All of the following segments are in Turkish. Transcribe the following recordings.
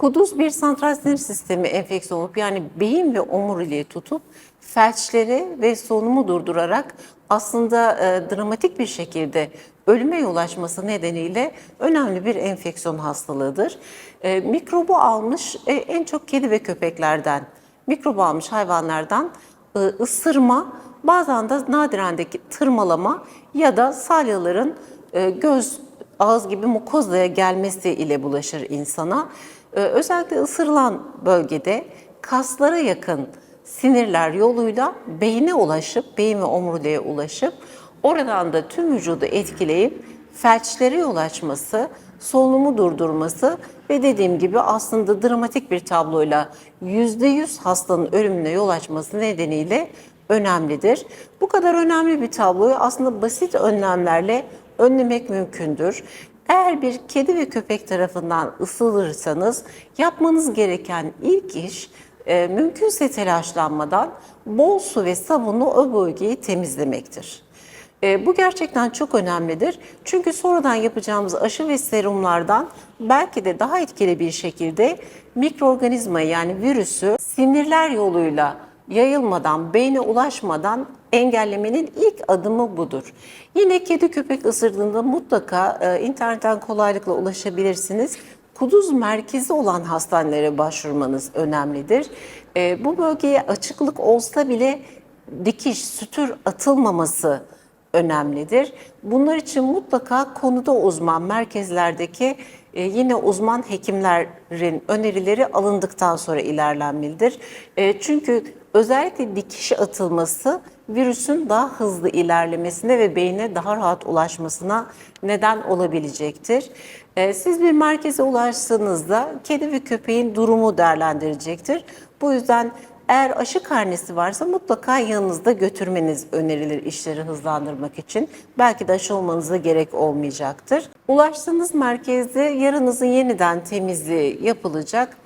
Kuduz bir santral sinir sistemi enfeksiyonu olup yani beyin ve omuriliği tutup felçleri ve solunumu durdurarak aslında e, dramatik bir şekilde ölüme yol açması nedeniyle önemli bir enfeksiyon hastalığıdır. E, mikrobu almış e, en çok kedi ve köpeklerden, mikrobu almış hayvanlardan e, ısırma, bazen de nadirendeki tırmalama ya da salyaların e, göz, ağız gibi mukozaya gelmesi ile bulaşır insana. E, özellikle ısırılan bölgede kaslara yakın sinirler yoluyla beyne ulaşıp, beyin ve omuriliğe ulaşıp oradan da tüm vücudu etkileyip felçlere yol açması, solunumu durdurması ve dediğim gibi aslında dramatik bir tabloyla %100 hastanın ölümüne yol açması nedeniyle önemlidir. Bu kadar önemli bir tabloyu aslında basit önlemlerle önlemek mümkündür. Eğer bir kedi ve köpek tarafından ısılırsanız yapmanız gereken ilk iş e, mümkünse telaşlanmadan bol su ve sabunla o bölgeyi temizlemektir. E, bu gerçekten çok önemlidir. Çünkü sonradan yapacağımız aşı ve serumlardan belki de daha etkili bir şekilde mikroorganizmayı yani virüsü sinirler yoluyla yayılmadan, beyne ulaşmadan engellemenin ilk adımı budur. Yine kedi köpek ısırdığında mutlaka e, internetten kolaylıkla ulaşabilirsiniz. Kuduz merkezi olan hastanelere başvurmanız önemlidir. E, bu bölgeye açıklık olsa bile dikiş, sütür atılmaması önemlidir. Bunlar için mutlaka konuda uzman merkezlerdeki e, yine uzman hekimlerin önerileri alındıktan sonra ilerlenmelidir. E, çünkü özellikle dikiş atılması virüsün daha hızlı ilerlemesine ve beyne daha rahat ulaşmasına neden olabilecektir. E, siz bir merkeze ulaştığınızda kedi ve köpeğin durumu değerlendirecektir. Bu yüzden eğer aşı karnesi varsa mutlaka yanınızda götürmeniz önerilir işleri hızlandırmak için. Belki de aşı olmanıza gerek olmayacaktır. Ulaştığınız merkezde yaranızın yeniden temizliği yapılacak.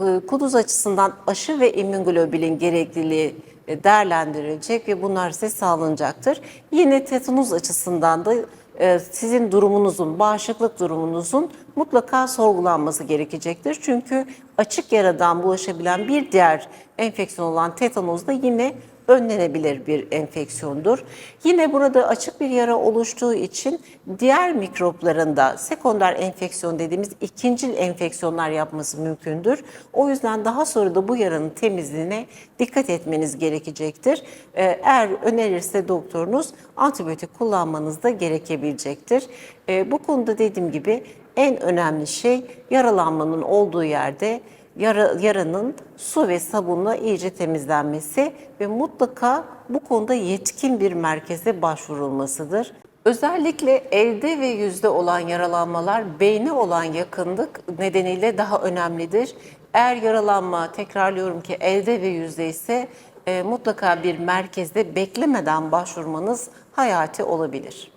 Ee, Kuduz açısından aşı ve immünoglobulin gerekliliği değerlendirilecek ve bunlar size sağlanacaktır. Yine tetanus açısından da e, sizin durumunuzun, bağışıklık durumunuzun mutlaka sorgulanması gerekecektir. Çünkü açık yaradan bulaşabilen bir diğer enfeksiyon olan tetanus da yine önlenebilir bir enfeksiyondur. Yine burada açık bir yara oluştuğu için diğer mikropların da sekonder enfeksiyon dediğimiz ikincil enfeksiyonlar yapması mümkündür. O yüzden daha sonra da bu yaranın temizliğine dikkat etmeniz gerekecektir. Ee, Eğer önerirse doktorunuz antibiyotik kullanmanız da gerekebilecektir. Ee, Bu konuda dediğim gibi en önemli şey yaralanmanın olduğu yerde yara, yaranın su ve sabunla iyice temizlenmesi ve mutlaka bu konuda yetkin bir merkeze başvurulmasıdır. Özellikle elde ve yüzde olan yaralanmalar beyne olan yakınlık nedeniyle daha önemlidir. Eğer yaralanma tekrarlıyorum ki elde ve yüzde ise e, mutlaka bir merkezde beklemeden başvurmanız hayati olabilir.